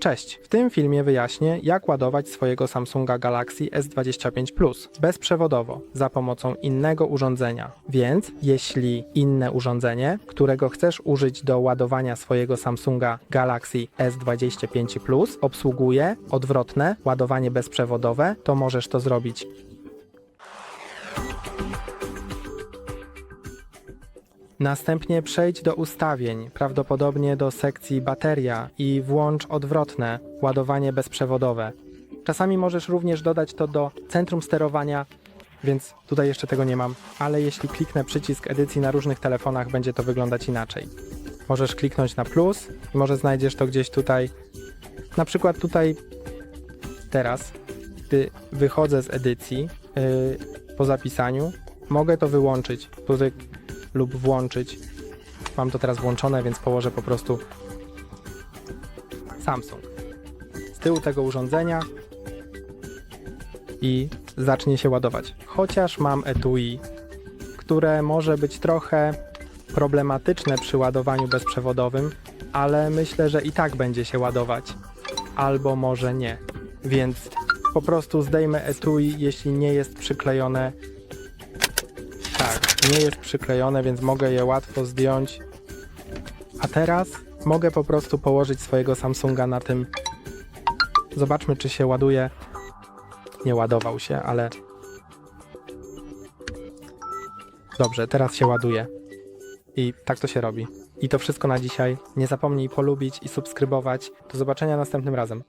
Cześć! W tym filmie wyjaśnię, jak ładować swojego Samsunga Galaxy S25 Plus bezprzewodowo za pomocą innego urządzenia. Więc jeśli inne urządzenie, którego chcesz użyć do ładowania swojego Samsunga Galaxy S25 Plus obsługuje odwrotne ładowanie bezprzewodowe, to możesz to zrobić Następnie przejdź do ustawień, prawdopodobnie do sekcji bateria i włącz odwrotne ładowanie bezprzewodowe. Czasami możesz również dodać to do centrum sterowania, więc tutaj jeszcze tego nie mam, ale jeśli kliknę przycisk edycji na różnych telefonach, będzie to wyglądać inaczej. Możesz kliknąć na plus i może znajdziesz to gdzieś tutaj. Na przykład tutaj teraz, gdy wychodzę z edycji yy, po zapisaniu, mogę to wyłączyć. Tutaj lub włączyć. Mam to teraz włączone, więc położę po prostu Samsung. Z tyłu tego urządzenia i zacznie się ładować. Chociaż mam etui, które może być trochę problematyczne przy ładowaniu bezprzewodowym, ale myślę, że i tak będzie się ładować. Albo może nie. Więc po prostu zdejmę etui, jeśli nie jest przyklejone tak, nie jest przyklejone, więc mogę je łatwo zdjąć. A teraz mogę po prostu położyć swojego Samsunga na tym. Zobaczmy, czy się ładuje. Nie ładował się, ale. Dobrze, teraz się ładuje. I tak to się robi. I to wszystko na dzisiaj. Nie zapomnij polubić i subskrybować. Do zobaczenia następnym razem.